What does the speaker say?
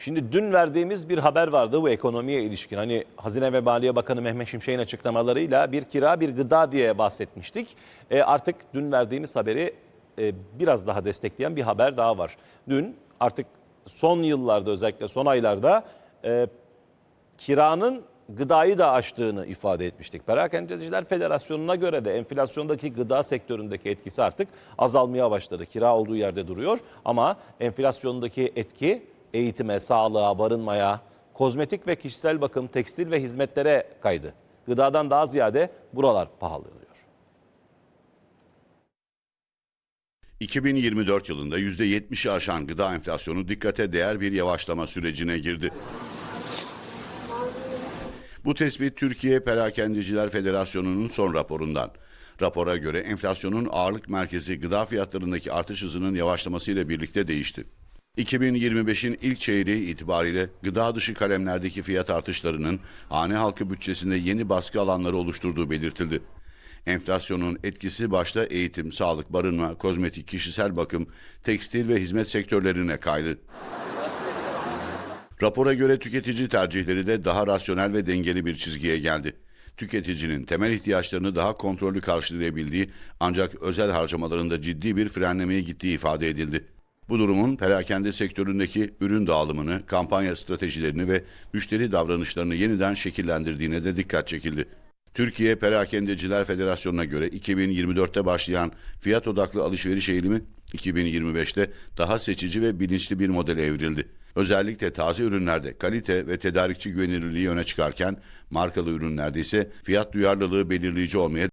Şimdi dün verdiğimiz bir haber vardı bu ekonomiye ilişkin. Hani Hazine ve Maliye Bakanı Mehmet Şimşek'in açıklamalarıyla bir kira bir gıda diye bahsetmiştik. E, artık dün verdiğimiz haberi e, biraz daha destekleyen bir haber daha var. Dün artık son yıllarda özellikle son aylarda e, kiranın gıdayı da aştığını ifade etmiştik. Perakendeciler Federasyonu'na göre de enflasyondaki gıda sektöründeki etkisi artık azalmaya başladı. Kira olduğu yerde duruyor ama enflasyondaki etki eğitime, sağlığa, barınmaya, kozmetik ve kişisel bakım, tekstil ve hizmetlere kaydı. Gıdadan daha ziyade buralar pahalanıyor. 2024 yılında %70'i aşan gıda enflasyonu dikkate değer bir yavaşlama sürecine girdi. Bu tespit Türkiye Perakendeciler Federasyonu'nun son raporundan. Rapora göre enflasyonun ağırlık merkezi gıda fiyatlarındaki artış hızının yavaşlamasıyla birlikte değişti. 2025'in ilk çeyreği itibariyle gıda dışı kalemlerdeki fiyat artışlarının hane halkı bütçesinde yeni baskı alanları oluşturduğu belirtildi. Enflasyonun etkisi başta eğitim, sağlık, barınma, kozmetik, kişisel bakım, tekstil ve hizmet sektörlerine kaydı. Rapora göre tüketici tercihleri de daha rasyonel ve dengeli bir çizgiye geldi. Tüketicinin temel ihtiyaçlarını daha kontrollü karşılayabildiği ancak özel harcamalarında ciddi bir frenlemeye gittiği ifade edildi. Bu durumun perakende sektöründeki ürün dağılımını, kampanya stratejilerini ve müşteri davranışlarını yeniden şekillendirdiğine de dikkat çekildi. Türkiye Perakendeciler Federasyonu'na göre 2024'te başlayan fiyat odaklı alışveriş eğilimi 2025'te daha seçici ve bilinçli bir modele evrildi. Özellikle taze ürünlerde kalite ve tedarikçi güvenilirliği öne çıkarken markalı ürünlerde ise fiyat duyarlılığı belirleyici olmaya